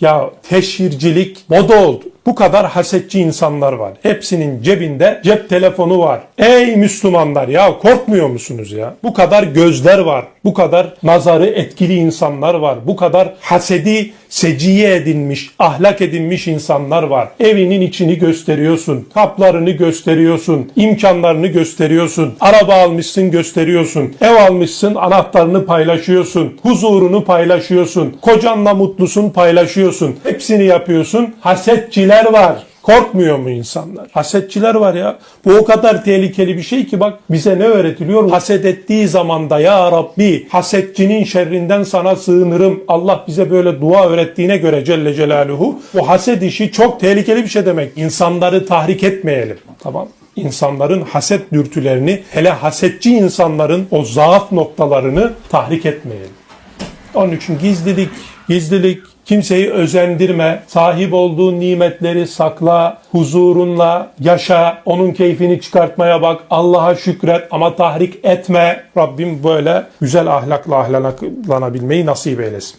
Ya teşhircilik moda oldu. Bu kadar hasetçi insanlar var. Hepsinin cebinde cep telefonu var. Ey Müslümanlar ya korkmuyor musunuz ya? Bu kadar gözler var. Bu kadar nazarı etkili insanlar var. Bu kadar hasedi seciye edinmiş, ahlak edinmiş insanlar var. Evinin içini gösteriyorsun. Kaplarını gösteriyorsun. imkanlarını gösteriyorsun. Araba almışsın gösteriyorsun. Ev almışsın anahtarını paylaşıyorsun. Huzurunu paylaşıyorsun. Kocanla mutlusun paylaşıyorsun. Hepsini yapıyorsun. Hasetçiler var. Korkmuyor mu insanlar? Hasetçiler var ya. Bu o kadar tehlikeli bir şey ki bak bize ne öğretiliyor? Haset ettiği zaman da ya Rabbi hasetçinin şerrinden sana sığınırım. Allah bize böyle dua öğrettiğine göre Celle Celaluhu. Bu haset işi çok tehlikeli bir şey demek. İnsanları tahrik etmeyelim. Tamam İnsanların haset dürtülerini hele hasetçi insanların o zaaf noktalarını tahrik etmeyelim. Onun için gizlilik, gizlilik, kimseyi özendirme, sahip olduğun nimetleri sakla, huzurunla yaşa, onun keyfini çıkartmaya bak, Allah'a şükret ama tahrik etme. Rabbim böyle güzel ahlakla ahlanabilmeyi nasip eylesin.